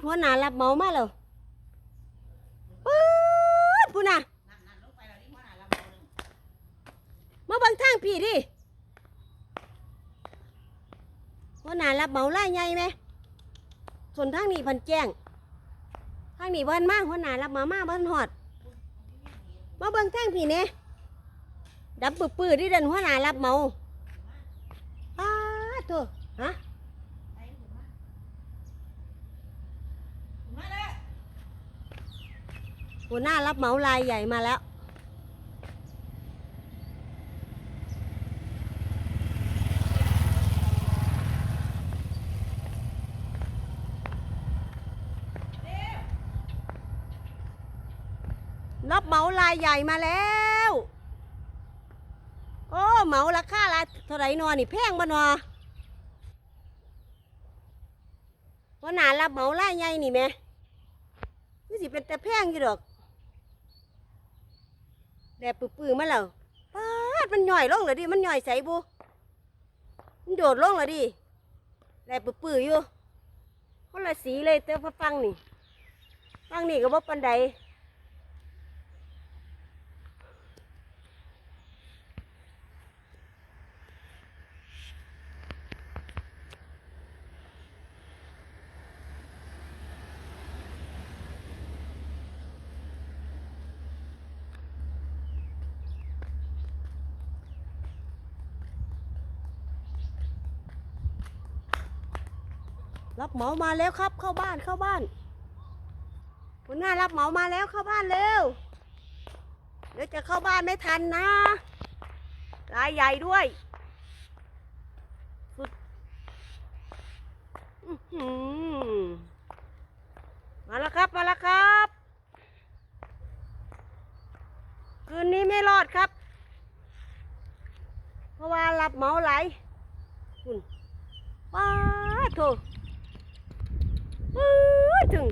ดหัวหน้ารับเหมามาแล้วป๊ดพูน่ะนั่นนั่นลงไปแล้วนี่หัวหน้าลำบากหนึ่งมาบังทางพี่ดิหัวหน้ารับเหมาไล่ใหญ่ไหมส่วนทางนี้พันแจ้งทางนี้เพิ่นมากหัวหน้ารับมามาเพิ่นหอด มาเบิ่งทางพี่เนี่ยดับปื้อๆที่เดินหัวหน้ารับเหมาป้าดโถฮะ ไปถึงมาถึงมาเลย หัวหน้ารับเหมาลายใหญ่มาแล้ว รับเหมาลายใหญ่มาแล้ว โอ้เหมาราคาละเท่าไหรนอนี่แพงบ่นอหัวหน้ารับเหมาลายใหญ่นี่แม่นี่สิเป็นแต่แพงอยู่ดอก แดดปื้อๆมาแล้วปาดมันย่อยลงเลยดิ มันย่อยใสบูมันโดดลงเลยดิแดดปื้อๆอยู่คนละสีเลยเต่พอฟังนี่ฟังนี่ก็บ่ปันใด รับเหมามาแล้วครับ เข้าบ้านเข้าบ้านหัวหน้ารับเหมามาแล้วเข้าบ้านเร็วเดี๋ยวจะเข้าบ้านไม่ทันนะรายใหญ่ด้วยสุดมาแล้วครับมาแล้วครับ คืนนี้ไม่รอดครับ เพราะว่ารับเมาไหลคุณป้าโถ ถึง